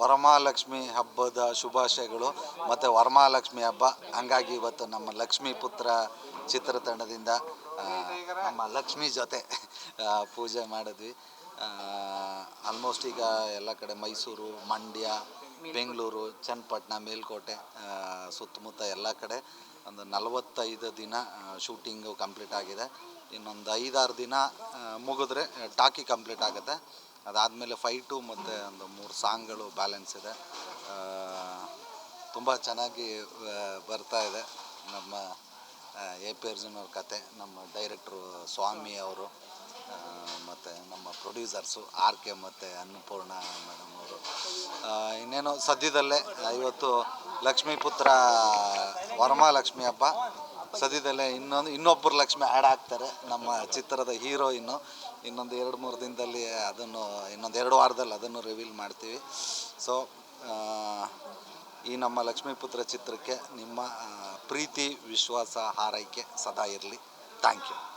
ವರಮಹಾಲಕ್ಷ್ಮಿ ಹಬ್ಬದ ಶುಭಾಶಯಗಳು ಮತ್ತು ವರಮಹಾಲಕ್ಷ್ಮಿ ಹಬ್ಬ. ಹಂಗಾಗಿ ಇವತ್ತು ನಮ್ಮ ಲಕ್ಷ್ಮೀ ಪುತ್ರ ಚಿತ್ರತಂಡದಿಂದ ನಮ್ಮ ಲಕ್ಷ್ಮಿ ಜೊತೆ ಪೂಜೆ ಮಾಡಿದ್ವಿ. ಆಲ್ಮೋಸ್ಟ್ ಈಗ ಎಲ್ಲ ಕಡೆ ಮೈಸೂರು, ಮಂಡ್ಯ, ಬೆಂಗಳೂರು, ಚನ್ನಪಟ್ಟಣ, ಮೇಲ್ಕೋಟೆ ಸುತ್ತಮುತ್ತ ಎಲ್ಲ ಕಡೆ ಒಂದು ನಲವತ್ತೈದು ದಿನ ಶೂಟಿಂಗು ಕಂಪ್ಲೀಟ್ ಆಗಿದೆ. ಇನ್ನೊಂದು ಐದಾರು ದಿನ ಮುಗಿದ್ರೆ ಟಾಕಿ ಕಂಪ್ಲೀಟ್ ಆಗುತ್ತೆ. ಅದಾದಮೇಲೆ ಫೈಟು ಮತ್ತು ಒಂದು ಮೂರು ಸಾಂಗ್ಗಳು ಬ್ಯಾಲೆನ್ಸ್ ಇದೆ. ತುಂಬ ಚೆನ್ನಾಗಿ ಬರ್ತಾ ಇದೆ. ನಮ್ಮ ಎ ಪಿ ಅರ್ಜುನ್ ಅವ್ರ ಕತೆ, ನಮ್ಮ ಡೈರೆಕ್ಟ್ರು ಸ್ವಾಮಿ ಅವರು ಮತ್ತು ನಮ್ಮ ಪ್ರೊಡ್ಯೂಸರ್ಸು ಆರ್ ಕೆ ಮತ್ತು ಅನ್ನಪೂರ್ಣ ಮೇಡಮ್ ಅವರು. ಇನ್ನೇನು ಸದ್ಯದಲ್ಲೇ ಇವತ್ತು ಲಕ್ಷ್ಮೀಪುತ್ರ ವರ್ಮಾಲಕ್ಷ್ಮಿ ಹಬ್ಬ. ಸದ್ಯದಲ್ಲೇ ಇನ್ನೊಂದು, ಇನ್ನೊಬ್ಬರು ಲಕ್ಷ್ಮಿ ಆ್ಯಡ್ ಆಗ್ತಾರೆ. ನಮ್ಮ ಚಿತ್ರದ ಹೀರೋಯಿನ್ನು ಇನ್ನೊಂದು ಎರಡು, ಮೂರು ದಿನದಲ್ಲಿ ಅದನ್ನು, ಇನ್ನೊಂದು ಎರಡು ವಾರದಲ್ಲಿ ಅದನ್ನು ರಿವೀಲ್ ಮಾಡ್ತೀವಿ. ಸೊ ಈ ನಮ್ಮ ಲಕ್ಷ್ಮೀಪುತ್ರ ಚಿತ್ರಕ್ಕೆ ನಿಮ್ಮ ಪ್ರೀತಿ, ವಿಶ್ವಾಸ, ಹಾರೈಕೆ ಸದಾ ಇರಲಿ. Thank you